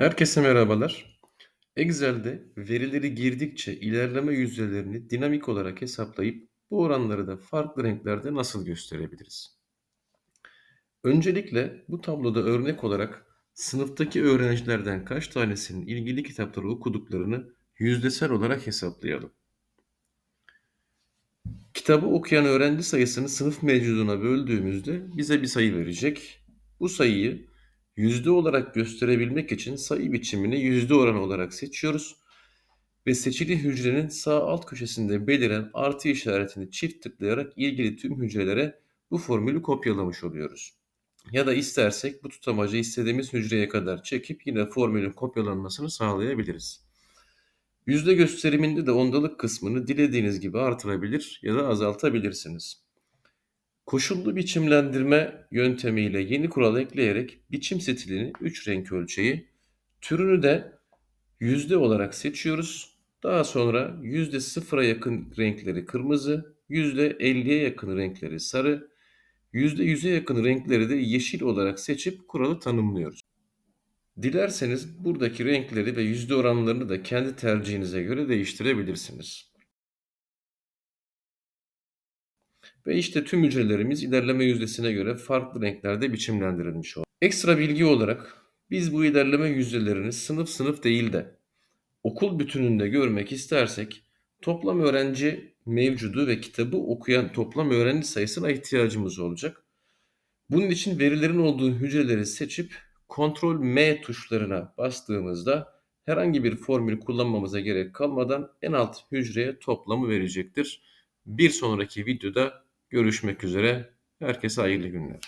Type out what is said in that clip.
Herkese merhabalar. Excel'de verileri girdikçe ilerleme yüzdelerini dinamik olarak hesaplayıp bu oranları da farklı renklerde nasıl gösterebiliriz? Öncelikle bu tabloda örnek olarak sınıftaki öğrencilerden kaç tanesinin ilgili kitapları okuduklarını yüzdesel olarak hesaplayalım. Kitabı okuyan öğrenci sayısını sınıf mevcuduna böldüğümüzde bize bir sayı verecek. Bu sayıyı yüzde olarak gösterebilmek için sayı biçimini yüzde oranı olarak seçiyoruz ve seçili hücrenin sağ alt köşesinde beliren artı işaretini çift tıklayarak ilgili tüm hücrelere bu formülü kopyalamış oluyoruz. Ya da istersek bu tutamacı istediğimiz hücreye kadar çekip yine formülün kopyalanmasını sağlayabiliriz. Yüzde gösteriminde de ondalık kısmını dilediğiniz gibi artırabilir ya da azaltabilirsiniz. Koşullu biçimlendirme yöntemiyle yeni kural ekleyerek biçim stilini 3 renk ölçeği, türünü de yüzde olarak seçiyoruz. Daha sonra yüzde sıfıra yakın renkleri kırmızı, yüzde 50'ye yakın renkleri sarı, yüzde 100'e yakın renkleri de yeşil olarak seçip kuralı tanımlıyoruz. Dilerseniz buradaki renkleri ve yüzde oranlarını da kendi tercihinize göre değiştirebilirsiniz. Ve işte tüm hücrelerimiz ilerleme yüzdesine göre farklı renklerde biçimlendirilmiş oldu. Ekstra bilgi olarak biz bu ilerleme yüzdelerini sınıf sınıf değil de okul bütününde görmek istersek toplam öğrenci mevcudu ve kitabı okuyan toplam öğrenci sayısına ihtiyacımız olacak. Bunun için verilerin olduğu hücreleri seçip Ctrl M tuşlarına bastığımızda herhangi bir formül kullanmamıza gerek kalmadan en alt hücreye toplamı verecektir. Bir sonraki videoda görüşmek üzere. Herkese hayırlı günler.